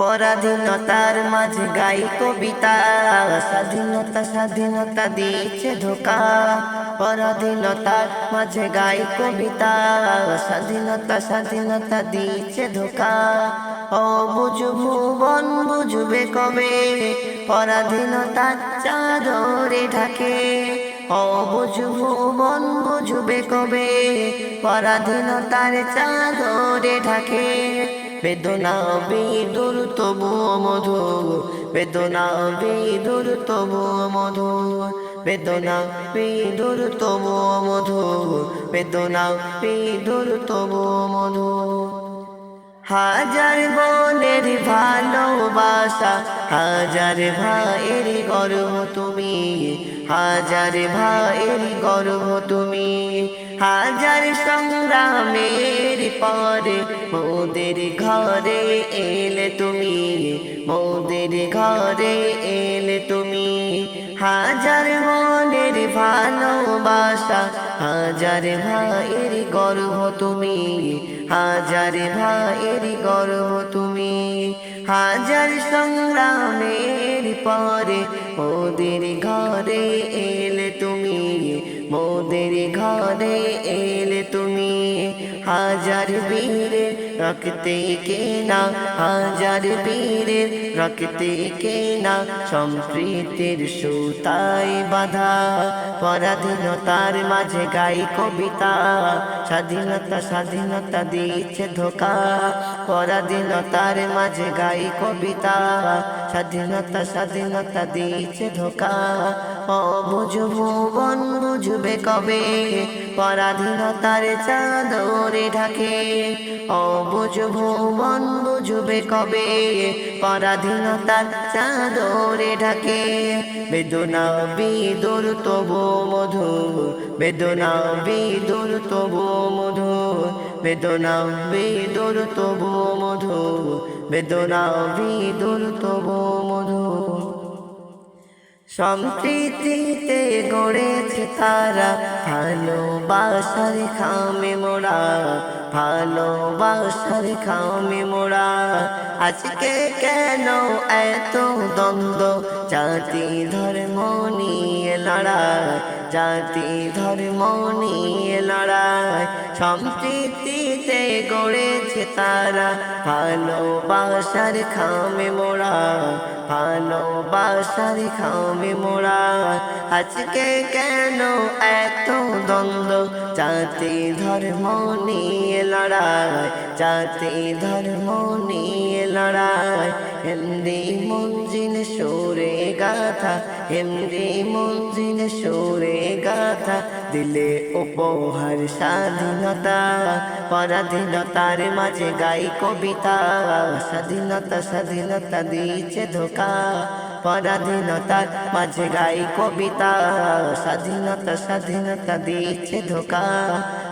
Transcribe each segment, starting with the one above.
পরাধীনতার মাঝে গাই কবিতা। স্বাধীনতা স্বাধীনতা দিচ্ছে ধোকা। পরাধীনতার মাঝে গাই কবিতা। স্বাধীনতা স্বাধীনতা দিচ্ছে ধোকা। ও বুঝবু বন বুঝবে কবে? পরাধীনতার চাদরে ঢাকে। ও বুঝবু বন বুঝবে কবে? পরাধীনতার চাদরে ঢাকে। বেদনা বিদুর তবু মধু বেদনা বিদুর তবু মধু বেদনা বিদুর তবু মধু বেদনা বিদুর তবু মধু হাজার বোনের ভালোবাসা, হাজার ভাইয়ের গর্ব তুমি, হাজার ভাইয়ের গর্ব তুমি। হাজার সংগ্রামের পরে মোদের ঘরে এলে তুমি, মোদের ঘরে এলে তুমি। হাজার মনের ভালোবাসা হাজার ভাইয়ের গর্ব তুমি, হাজার ভাইয়ের গর্ব তুমি। হাজার সংগ্রামের পরে ওদের ঘরে এলে তুমি, মোদের ঘরে এলে তুমি। হাজার বীরে রক্তে কেনা হাজার বীরের রক্তে কেনা সম্প্রীতির সুতায় বাধা পরাধীনতার মাঝে গাই কবিতা। স্বাধীনতা স্বাধীনতা দিচ্ছে ধোকা। পরাধীনতার মাঝে গাই কবিতা। স্বাধীনতা স্বাধীনতা দিচ্ছে ধোকা। বন বুঝবে কবে? পরাধীনতার চাদরে ঢাকে। ও বুঝব কবে? পরাধীনতার চাদরে ঢাকে। বেদনা বিদুর, তবু মধু বেদনা বিদুর, তবু মধু বেদনা বিদুর তবু মধু। বেদনা বিদুর তবু মধু। সম্প্রীতিতে গড়েছে তারা ভালোবাসার খামে মোড়া, ভালোবাসার খামে মোড়া। আজকে কেন এত দ্বন্দ্ব? জাতি ধর্ম নিয়ে লড়াই, জাতি ধর্ম নিয়ে লড়াই। সম্প্রীতিতে গড়েছে তারা ভালোবাসার খামে মোড়া, ভালোবাসার খামে মোড়া। আজকে কেন এত দ্বন্দ্ব? জাতি ধর্ম নিয়ে লড়াই, জাতি ধর্ম নিয়ে লড়াই। হিন্দি মঞ্জিল সুরে গাথা হিন্দি মঞ্জিল সুরে গাথা, দিলে উপহার স্বাধীনতা, পরাধীনতার মাঝে গাই কবিতা, স্বাধীনতা স্বাধীনতা দিচ্ছে ধোকা, পরাধীনতার মাঝে গাই কবিতা, স্বাধীনতা স্বাধীনতা দিচ্ছে ধোকা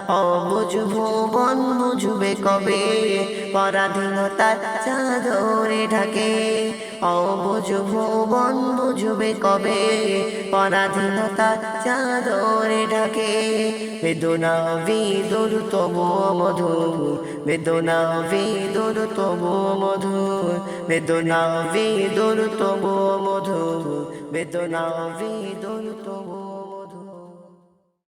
ও বুঝব বন বুঝবে কবে, পরাধীনতার চাদরে ঢাকে ও বুঝব বন বুঝবে কবে? পরাধীনতা চাদরে ঢাকে। বেদনা বিদুর, তবু মধু বেদনা বিদুর, তবু মধু বেদনা বিদুর, তবু মধু বেদনা বিদুর, তবু